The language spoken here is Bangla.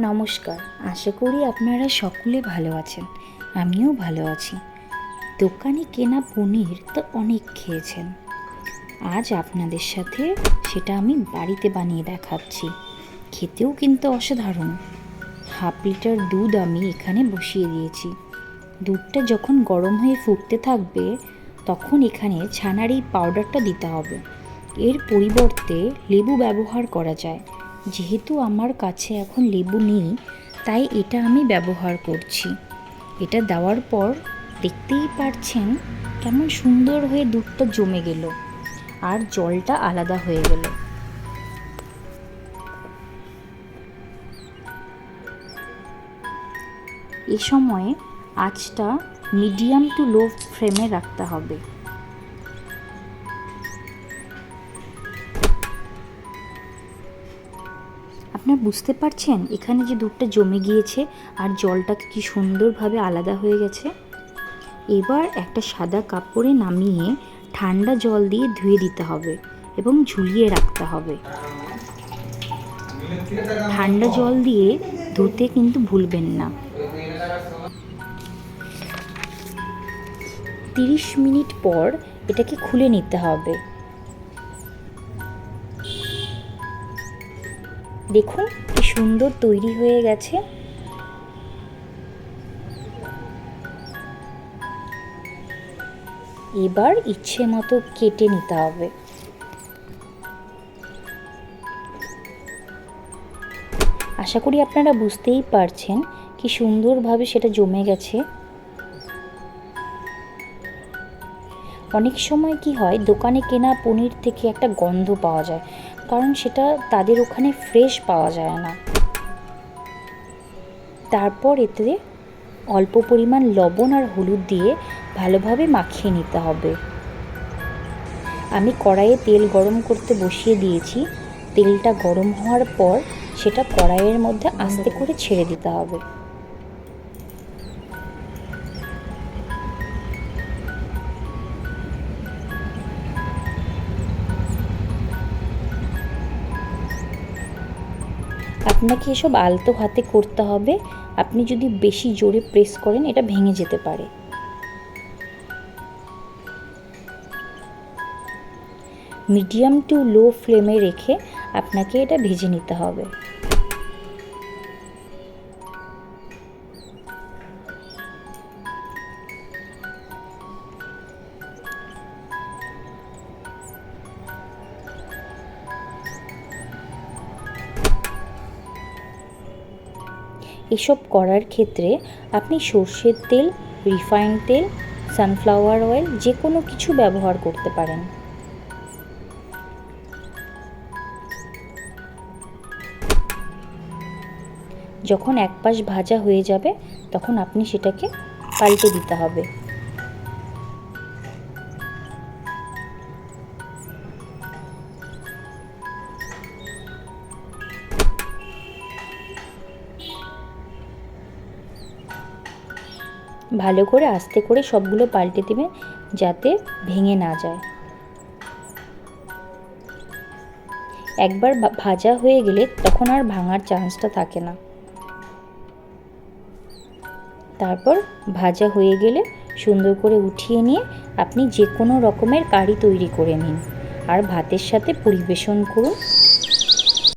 নমস্কার, আশা করি আপনারা সকলে ভালো আছেন। আমিও ভালো আছি। দোকানে কেনা পনির তো অনেক খেয়েছেন। আজ আপনাদের সাথে সেটা আমি বাড়িতে বানিয়ে দেখাচ্ছি। খেতেও কিন্তু অসাধারণ। হাফ লিটার দুধ আমি এখানে বসিয়ে দিয়েছি। দুধটা যখন গরম হয়ে ফুটতে থাকবে, তখন এখানে ছানার এই পাউডারটা দিতে হবে। এর পরিবর্তে লেবু ব্যবহার করা যায়। যেহেতু আমার কাছে এখন লেবু নেই, তাই এটা আমি ব্যবহার করছি। এটা দেওয়ার পর দেখতেই পারছেন কেমন সুন্দর হয়ে দুধটা জমে গেল আর জলটা আলাদা হয়ে গেল। এ সময়ে আঁচটা মিডিয়াম টু লো ফ্লেমে রাখতে হবে। আপনার বুঝতে পারছেন এখানে যে দুধটা জমে গিয়েছে আর জলটা কি সুন্দরভাবে আলাদা হয়ে গেছে? এবার একটা সাদা কাপড়ে নামিয়ে ঠান্ডা জল দিয়ে ধুয়ে দিতে হবে এবং ঝুলিয়ে রাখতে হবে। ঠান্ডা জল দিয়ে ধুতে কিন্তু ভুলবেন না। তিরিশ মিনিট পর এটাকে খুলে নিতে হবে। দেখুন, কি সুন্দর তৈরি হয়ে গেছে। এবার ইচ্ছে মতো কেটে নিতে হবে। আশা করি আপনারা বুঝতেই পারছেন কি সুন্দরভাবে সেটা জমে গেছে। অনেক সময় কি হয়, দোকানে কেনা পনির থেকে একটা গন্ধ পাওয়া যায়। কারণ সেটা তাদের ওখানে ফ্রেশ পাওয়া যায় না। তারপর এতে অল্প পরিমাণ লবণ আর হলুদ দিয়ে ভালোভাবে মাখিয়ে নিতে হবে। আমি কড়াইয়ে তেল গরম করতে বসিয়ে দিয়েছি। তেলটা গরম হওয়ার পর সেটা কড়াইয়ের মধ্যে আস্তে করে ছেড়ে দিতে হবে। আপনাকে এসব আলতো হাতে করতে হবে। আপনি যদি বেশি জোরে প্রেস করেন, এটা ভেঙে যেতে পারে। মিডিয়াম টু লো ফ্লেমে রেখে আপনাকে এটা ভেজে নিতে হবে। এসব করার ক্ষেত্রে আপনি সর্ষের তেল রিফাইন্ড তেল সানফ্লাওয়ার অয়েল যে কোনো কিছু ব্যবহার করতে পারেন। যখন এক পাশ ভাজা হয়ে যাবে, তখন আপনি সেটাকে পাল্টে দিতে হবে। ভালো করে আস্তে করে সবগুলো পাল্টে দেবেন যাতে ভেঙে না যায়। একবার ভাজা হয়ে গেলে তখন আর ভাঙার চান্সটা থাকে না। তারপর ভাজা হয়ে গেলে সুন্দর করে উঠিয়ে নিয়ে আপনি যে কোনো রকমের কারি তৈরি করে নিন। আর ভাতের সাথে পরিবেশন করুন।